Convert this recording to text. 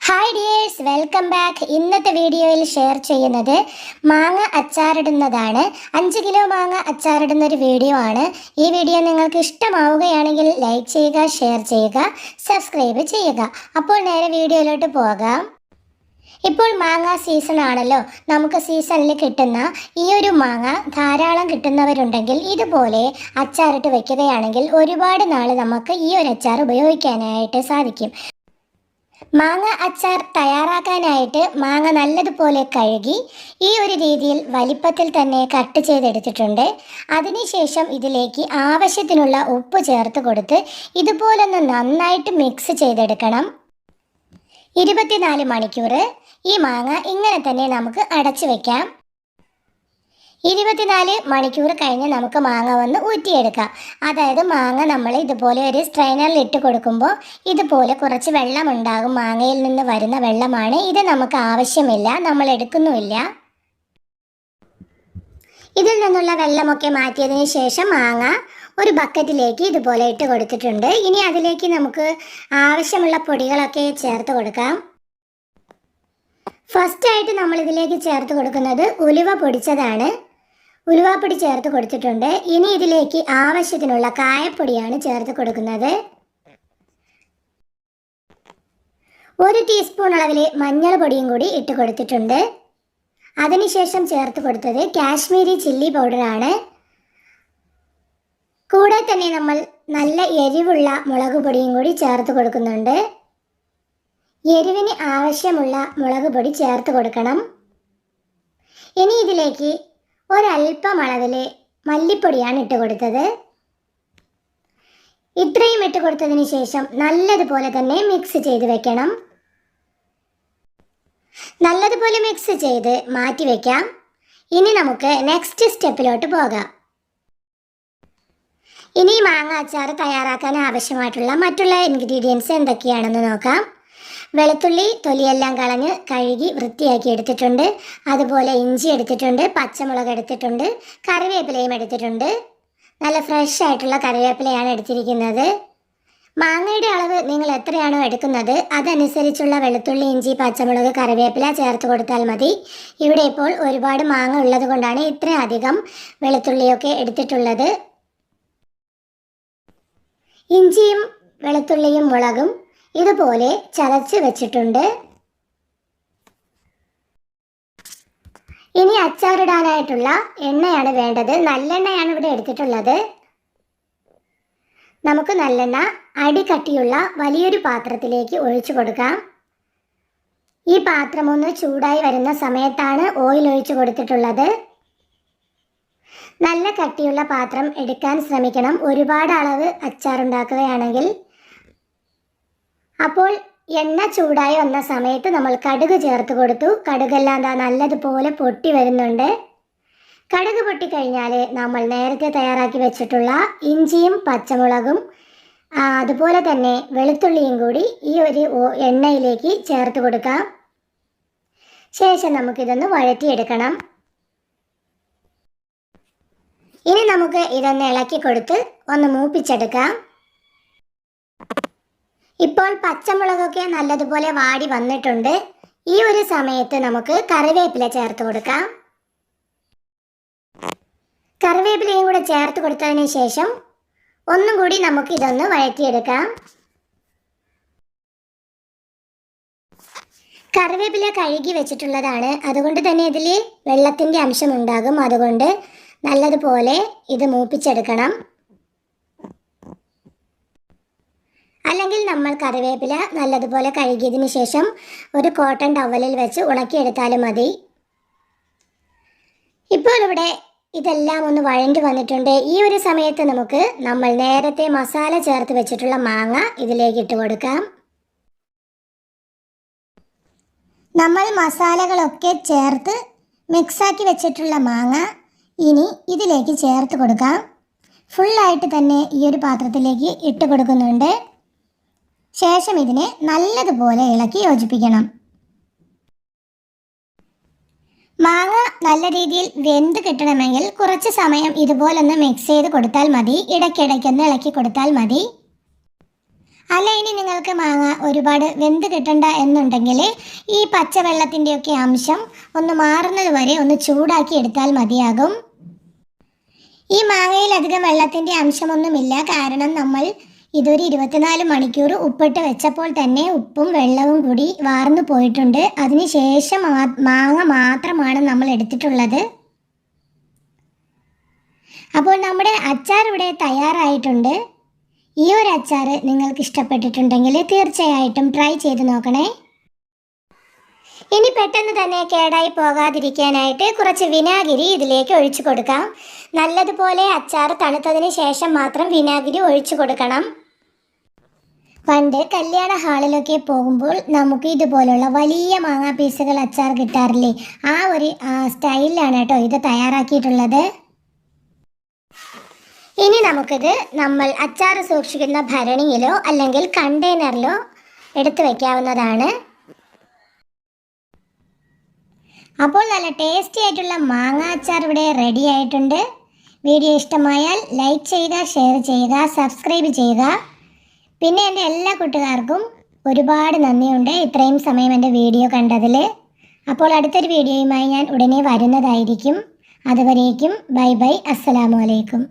Hi dears welcome back ഇന്നത്തെ വീഡിയോയിൽ share ചെയ്യുന്നത് മാങ്ങ അച്ചാറിടുന്നതാണ്. അഞ്ച് കിലോ മാങ്ങ അച്ചാറിടുന്ന ഒരു വീഡിയോ ആണ്. ഈ വീഡിയോ നിങ്ങൾക്ക് ഇഷ്ടമാവുകയാണെങ്കിൽ ലൈക്ക് ചെയ്യുക ഷെയർ ചെയ്യുക സബ്സ്ക്രൈബ് ചെയ്യുക. അപ്പോൾ നേരെ വീഡിയോയിലോട്ട് പോകാം. ഇപ്പോൾ മാങ്ങ സീസൺ ആണല്ലോ. നമുക്ക് സീസണിൽ കിട്ടുന്ന ഈ ഒരു മാങ്ങ ധാരാളം കിട്ടുന്നവരുണ്ടെങ്കിൽ ഇതുപോലെ അച്ചാറിട്ട് വെക്കുകയാണെങ്കിൽ ഒരുപാട് നാൾ നമുക്ക് ഈ ഒരു അച്ചാർ ഉപയോഗിക്കാനായിട്ട് സാധിക്കും. മാങ്ങ അച്ചാർ തയ്യാറാക്കാനായിട്ട് മാങ്ങ നല്ലതുപോലെ കഴുകി ഈ ഒരു രീതിയിൽ വലിപ്പത്തിൽ തന്നെ കട്ട് ചെയ്തെടുത്തിട്ടുണ്ട്. അതിനുശേഷം ഇതിലേക്ക് ആവശ്യത്തിനുള്ള ഉപ്പ് ചേർത്ത് കൊടുത്ത് ഇതുപോലൊന്ന് നന്നായിട്ട് മിക്സ് ചെയ്തെടുക്കണം. ഇരുപത്തിനാല് മണിക്കൂർ ഈ മാങ്ങ ഇങ്ങനെ തന്നെ നമുക്ക് അടച്ചു വെക്കാം. ഇരുപത്തിനാല് മണിക്കൂർ കഴിഞ്ഞ് നമുക്ക് മാങ്ങ വന്ന് ഊറ്റിയെടുക്കാം. അതായത് മാങ്ങ നമ്മൾ ഇതുപോലെ ഒരു സ്ട്രെയിനറിൽ ഇട്ട് കൊടുക്കുമ്പോൾ ഇതുപോലെ കുറച്ച് വെള്ളം ഉണ്ടാകും മാങ്ങയിൽ നിന്ന് വരുന്ന വെള്ളമാണ്. ഇത് നമുക്ക് ആവശ്യമില്ല. നമ്മൾ എടുക്കുന്നുമില്ല. ഇതിൽ നിന്നുള്ള വെള്ളമൊക്കെ മാറ്റിയതിന് ശേഷം മാങ്ങ ഒരു ബക്കറ്റിലേക്ക് ഇതുപോലെ ഇട്ട് കൊടുത്തിട്ടുണ്ട്. ഇനി അതിലേക്ക് നമുക്ക് ആവശ്യമുള്ള പൊടികളൊക്കെ ചേർത്ത് കൊടുക്കാം. ഫസ്റ്റായിട്ട് നമ്മളിതിലേക്ക് ചേർത്ത് കൊടുക്കുന്നത് ഉലുവ പൊടിച്ചതാണ്. ഉലുവാപ്പൊടി ചേർത്ത് കൊടുത്തിട്ടുണ്ട്. ഇനി ഇതിലേക്ക് ആവശ്യത്തിനുള്ള കായപ്പൊടിയാണ് ചേർത്ത് കൊടുക്കുന്നത്. ഒരു ടീസ്പൂൺ അളവിൽ മഞ്ഞൾ പൊടിയും കൂടി ഇട്ട് കൊടുത്തിട്ടുണ്ട്. അതിനുശേഷം ചേർത്ത് കൊടുത്തത് കാശ്മീരി ചില്ലി പൗഡറാണ്. കൂടെ തന്നെ നമ്മൾ നല്ല എരിവുള്ള മുളക് പൊടിയും കൂടി ചേർത്ത് കൊടുക്കുന്നുണ്ട്. എരിവിന് ആവശ്യമുള്ള മുളക് പൊടി ചേർത്ത് കൊടുക്കണം. ഇനി ഇതിലേക്ക് ഒരല്പം അളവിൽ മല്ലിപ്പൊടിയാണ് ഇട്ട് കൊടുത്തത്. ഇത്രയും ഇട്ട് കൊടുത്തതിന് ശേഷം നല്ലതുപോലെ തന്നെ മിക്സ് ചെയ്ത് വെക്കണം. നല്ലതുപോലെ മിക്സ് ചെയ്ത് മാറ്റി വെക്കാം. ഇനി നമുക്ക് നെക്സ്റ്റ് സ്റ്റെപ്പിലോട്ട് പോകാം. ഇനി മാങ്ങ അച്ചാർ തയ്യാറാക്കാൻ ആവശ്യമായിട്ടുള്ള മറ്റുള്ള ഇൻഗ്രീഡിയൻസ് എന്തൊക്കെയാണെന്ന് നോക്കാം. വെളുത്തുള്ളി തൊലിയെല്ലാം കളഞ്ഞ് കഴുകി വൃത്തിയാക്കി എടുത്തിട്ടുണ്ട്. അതുപോലെ ഇഞ്ചി എടുത്തിട്ടുണ്ട് പച്ചമുളക് എടുത്തിട്ടുണ്ട് കറിവേപ്പിലയും എടുത്തിട്ടുണ്ട്. നല്ല ഫ്രഷ് ആയിട്ടുള്ള കറിവേപ്പിലയാണ് എടുത്തിരിക്കുന്നത്. മാങ്ങയുടെ അളവ് നിങ്ങൾ എത്രയാണോ എടുക്കുന്നത് അതനുസരിച്ചുള്ള വെളുത്തുള്ളി ഇഞ്ചി പച്ചമുളക് കറിവേപ്പില ചേർത്ത് കൊടുത്താൽ മതി. ഇവിടെ ഇപ്പോൾ ഒരുപാട് മാങ്ങ ഉള്ളത് കൊണ്ടാണ് ഇത്രയധികം വെളുത്തുള്ളിയൊക്കെ എടുത്തിട്ടുള്ളത്. ഇഞ്ചിയും വെളുത്തുള്ളിയും മുളകും ഇതുപോലെ ചതച്ച് വെച്ചിട്ടുണ്ട്. ഇനി അച്ചാറിടാനായിട്ടുള്ള എണ്ണയാണ് വേണ്ടത്. നല്ലെണ്ണയാണ് ഇവിടെ എടുത്തിട്ടുള്ളത്. നമുക്ക് നല്ലെണ്ണ അടികട്ടിയുള്ള വലിയൊരു പാത്രത്തിലേക്ക് ഒഴിച്ചു കൊടുക്കാം. ഈ പാത്രം ഒന്ന് ചൂടായി വരുന്ന സമയത്താണ് ഓയിൽ ഒഴിച്ചു കൊടുത്തിട്ടുള്ളത്. നല്ല കട്ടിയുള്ള പാത്രം എടുക്കാൻ ശ്രമിക്കണം. ഒരുപാട് അളവ് അച്ചാറുണ്ടാക്കുകയാണെങ്കിൽ അപ്പോൾ എണ്ണ ചൂടായി വന്ന സമയത്ത് നമ്മൾ കടുക് ചേർത്ത് കൊടുത്തു. കടുകെല്ലാം എന്താ നല്ലതുപോലെ പൊട്ടി വരുന്നുണ്ട്. കടുക് പൊട്ടിക്കഴിഞ്ഞാൽ നമ്മൾ നേരത്തെ തയ്യാറാക്കി വെച്ചിട്ടുള്ള ഇഞ്ചിയും പച്ചമുളകും അതുപോലെ തന്നെ വെളുത്തുള്ളിയും കൂടി ഈ ഒരു എണ്ണയിലേക്ക് ചേർത്ത് കൊടുക്കാം. ശേഷം നമുക്കിതൊന്ന് വഴറ്റിയെടുക്കണം. ഇനി നമുക്ക് ഇതൊന്ന് ഇളക്കി കൊടുത്ത് ഒന്ന് മൂപ്പിച്ചെടുക്കാം. ഇപ്പോൾ പച്ചമുളകൊക്കെ നല്ലതുപോലെ വാടി വന്നിട്ടുണ്ട്. ഈ ഒരു സമയത്ത് നമുക്ക് കറിവേപ്പില ചേർത്ത് കൊടുക്കാം. കറിവേപ്പിലയും കൂടെ ചേർത്ത് കൊടുത്തതിന് ശേഷം ഒന്നും കൂടി നമുക്ക് ഇതൊന്ന് വഴറ്റിയെടുക്കാം. കറിവേപ്പില കഴുകി വെച്ചിട്ടുള്ളതാണ്. അതുകൊണ്ട് തന്നെ ഇതിൽ വെള്ളത്തിന്റെ അംശമുണ്ടാകും അതുകൊണ്ട് നല്ലതുപോലെ ഇത് മൂപ്പിച്ചെടുക്കണം. അല്ലെങ്കിൽ നമ്മൾ കറിവേപ്പില നല്ലതുപോലെ കഴുകിയതിന് ശേഷം ഒരു കോട്ടൺ ടവലിൽ വെച്ച് ഉണക്കിയെടുത്താലും മതി. ഇപ്പോൾ ഇവിടെ ഇതെല്ലാം ഒന്ന് വഴണ്ടി വന്നിട്ടുണ്ട്. ഈ ഒരു സമയത്ത് നമുക്ക് നമ്മൾ നേരത്തെ മസാല ചേർത്ത് വെച്ചിട്ടുള്ള മാങ്ങ ഇതിലേക്ക് ഇട്ട് കൊടുക്കാം. നമ്മൾ മസാലകളൊക്കെ ചേർത്ത് മിക്സാക്കി വെച്ചിട്ടുള്ള മാങ്ങ ഇനി ഇതിലേക്ക് ചേർത്ത് കൊടുക്കാം. ഫുള്ളായിട്ട് തന്നെ ഈ ഒരു പാത്രത്തിലേക്ക് ഇട്ട് കൊടുക്കുന്നുണ്ട്. ശേഷം ഇതിനെ നല്ലതുപോലെ ഇളക്കി യോജിപ്പിക്കണം. മാങ്ങ നല്ല രീതിയിൽ വെന്ത് കിട്ടണമെങ്കിൽ കുറച്ച് സമയം ഇതുപോലൊന്ന് മിക്സ് ചെയ്ത് കൊടുത്താൽ മതി. ഇടയ്ക്കിടയ്ക്കൊന്ന് ഇളക്കി കൊടുത്താൽ മതി. അല്ല ഇനി നിങ്ങൾക്ക് മാങ്ങ ഒരുപാട് വെന്ത് കിട്ടണ്ട എന്നുണ്ടെങ്കിൽ ഈ പച്ചവെള്ളത്തിന്റെയൊക്കെ അംശം ഒന്ന് മാറുന്നത് വരെ ഒന്ന് ചൂടാക്കി എടുത്താൽ മതിയാകും. ഈ മാങ്ങയിൽ അധികം വെള്ളത്തിന്റെ അംശമൊന്നുമില്ല. കാരണം നമ്മൾ ഇതൊരു ഇരുപത്തിനാല് മണിക്കൂർ ഉപ്പിട്ട് വെച്ചപ്പോൾ തന്നെ ഉപ്പും വെള്ളവും കൂടി വാർന്നു പോയിട്ടുണ്ട്. അതിനുശേഷം മാങ്ങ മാത്രമാണ് നമ്മൾ എടുത്തിട്ടുള്ളത്. അപ്പോൾ നമ്മുടെ അച്ചാർ ഇവിടെ തയ്യാറായിട്ടുണ്ട്. ഈ ഒരു അച്ചാർ നിങ്ങൾക്ക് ഇഷ്ടപ്പെട്ടിട്ടുണ്ടെങ്കിൽ തീർച്ചയായിട്ടും ട്രൈ ചെയ്ത് നോക്കണേ. ഇനി പെട്ടെന്ന് തന്നെ കേടായി പോകാതിരിക്കാനായിട്ട് കുറച്ച് വിനാഗിരി ഇതിലേക്ക് ഒഴിച്ചു കൊടുക്കാം. നല്ലതുപോലെ അച്ചാർ തണുത്തതിന് ശേഷം മാത്രം വിനാഗിരി ഒഴിച്ചു കൊടുക്കണം. പണ്ട് കല്യാണ ഹാളിലൊക്കെ പോകുമ്പോൾ നമുക്ക് ഇതുപോലുള്ള വലിയ മാങ്ങാ പീസുകൾ അച്ചാർ കിട്ടാറില്ലേ? ആ ഒരു സ്റ്റൈലിലാണ് കേട്ടോ ഇത് തയ്യാറാക്കിയിട്ടുള്ളത്. ഇനി നമുക്കിത് നമ്മൾ അച്ചാർ സൂക്ഷിക്കുന്ന ഭരണിയിലോ അല്ലെങ്കിൽ കണ്ടെയ്നറിലോ എടുത്തു വയ്ക്കാവുന്നതാണ് അപ്പോൾ നല്ല ടേസ്റ്റി ആയിട്ടുള്ള മാങ്ങ അച്ചാർ ഇവിടെ റെഡി ആയിട്ടുണ്ട്. വീഡിയോ ഇഷ്ടമായാൽ ലൈക്ക് ചെയ്യുക ഷെയർ ചെയ്യുക സബ്സ്ക്രൈബ് ചെയ്യുക. പിന്നെ എന്റെ എല്ലാ കൂട്ടുകാർക്കും ഒരുപാട് നന്ദിയുണ്ട്. ഇത്രയും സമയം എന്റെ വീഡിയോ കണ്ടതിൽ അപ്പോൾ അടുത്തൊരു വീഡിയോയുമായി ഞാൻ ഉടനെ വരുന്നതായിരിക്കും. അതുവരേക്കും ബൈ ബൈ. അസ്സലാമു അലൈക്കും.